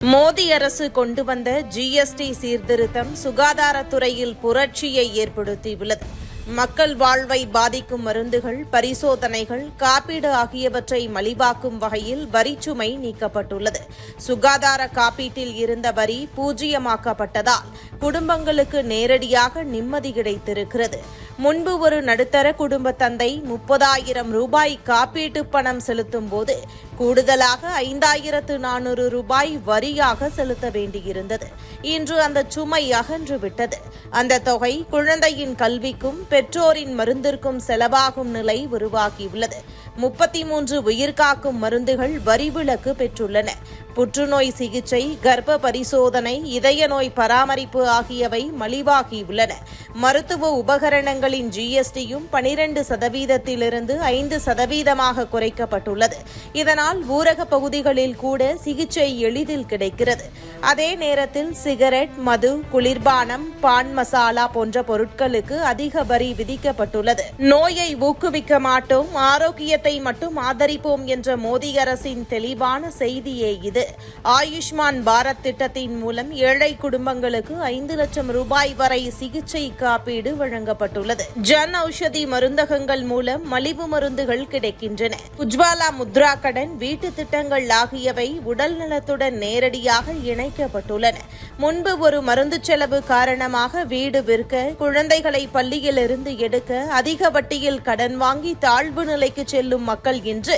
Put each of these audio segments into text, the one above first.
மோடி அரசு கொண்டு வந்த ஜிஎஸ்டி சீர்திருத்தம் சுகாதாரத்துறையில் புரட்சியை ஏற்படுத்தியுள்ளது மக்கள் வாழ்வை பாதிக்கும் மருந்துகள் பரிசோதனைகள் காப்பீடு ஆகியவற்றை மலிவாக்கும் வகையில் வரிச்சுமை நீக்கப்பட்டுள்ளது. சுகாதார காப்பீட்டில் இருந்த வரி பூஜ்ஜியமாக்கப்பட்டதால் குடும்பங்களுக்கு நேரடியாக நிம்மதி கிடைத்திருக்கிறது. முன்பு ஒரு நடுத்தர குடும்ப தந்தை முப்பதாயிரம் ரூபாய் காப்பீட்டு பணம் செலுத்தும் போது கூடுதலாக ஐந்தாயிரத்து நானூறு ரூபாய் வரியாக செலுத்த வேண்டியிருந்தது. இன்று அந்த சுமை அகன்று விட்டது. அந்த தொகை குழந்தையின் கல்விக்கும் பெற்றோரின் மருந்திற்கும் செலவாகும் நிலை உருவாகியுள்ளது. முப்பத்தி மூன்று உயிர்காக்கும் மருந்துகள் வரிவிலக்கு பெற்றுள்ளன. புற்றுநோய் சிகிச்சை கர்ப்ப பரிசோதனை இதய நோய் பராமரிப்பு ஆகியவை மலிவாகியுள்ளன. மருத்துவ உபகரணங்களின் ஜிஎஸ்டியும் பனிரெண்டு சதவீதத்திலிருந்து ஐந்து சதவீதமாக குறைக்கப்பட்டுள்ளது. இதனால் ஊரக பகுதிகளில் கூட சிகிச்சை எளிதில் கிடைக்கிறது. அதே நேரத்தில் சிகரெட் மது குளிர்பானம் பான் மசாலா போன்ற பொருட்களுக்கு அதிக வரி விதிக்கப்பட்டுள்ளது. நோயை ஊக்குவிக்க மாட்டோம் ஆரோக்கிய ஆரோக்கியத்தை மட்டும் ஆதரிப்போம் என்ற மோடி அரசின் தெளிவான செய்தியே இது. ஆயுஷ்மான் பாரத் திட்டத்தின் மூலம் ஏழை குடும்பங்களுக்கு ஐந்து லட்சம் ரூபாய் வரை சிகிச்சை காப்பீடு வழங்கப்பட்டுள்ளது. ஜன் ஔஷதி மருந்தகங்கள் மூலம் மலிவு மருந்துகள் கிடைக்கின்றன. உஜ்வாலா முத்ரா கடன் வீட்டு திட்டங்கள் ஆகியவை உடல் நலத்துடன் நேரடியாக இணைக்கப்பட்டுள்ளன. முன்பு ஒரு மருந்து செலவு காரணமாக வீடு விற்க குழந்தைகளை பள்ளியிலிருந்து எடுக்க அதிக வட்டியில் கடன் வாங்கி தாழ்வு நிலைக்கு செல்லும் செல்லும் மக்கள் இன்று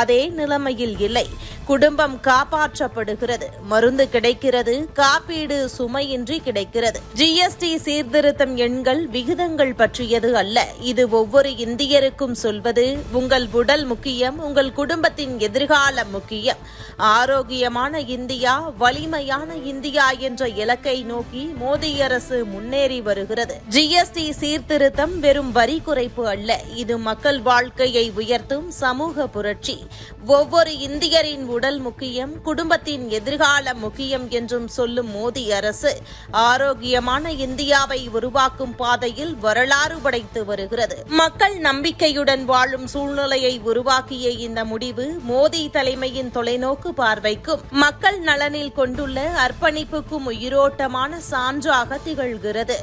அதே நிலைமையில் இல்லை. குடும்பம் காப்பாற்றப்படுகிறது. மருந்து கிடைக்கிறது காப்பீடு சுமையின்றி கிடைக்கிறது. ஜிஎஸ்டி சீர்திருத்தம் எண்கள் விகிதங்கள் பற்றியது அல்ல. இது ஒவ்வொரு இந்தியருக்கும் சொல்வது உங்கள் உடல் முக்கியம் உங்கள் குடும்பத்தின் எதிர்காலம் முக்கியம். ஆரோக்கியமான இந்தியா வலிமையான இந்தியா என்ற இலக்கை நோக்கி மோடி அரசு முன்னேறி வருகிறது. ஜிஎஸ்டி சீர்திருத்தம் வெறும் வரி குறைப்பு அல்ல. இது மக்கள் வாழ்க்கையை உயர்த்தும் சமூக புரட்சி. ஒவ்வொரு இந்தியரின் உடல் முக்கியம் குடும்பத்தின் எதிர்காலம் முக்கியம் என்றும் சொல்லும் மோடி அரசு ஆரோக்கியமான இந்தியாவை உருவாக்கும் பாதையில் வரலாறு படைத்து வருகிறது. மக்கள் நம்பிக்கையுடன் வாழும் சூழ்நிலையை உருவாக்கிய இந்த முடிவு மோடி தலைமையின் தொலைநோக்கு பார்வைக்கும் மக்கள் நலனில் கொண்டுள்ள அர்ப்பணிப்புக்கும் உயிரோட்டமான சான்றாக திகழ்கிறது.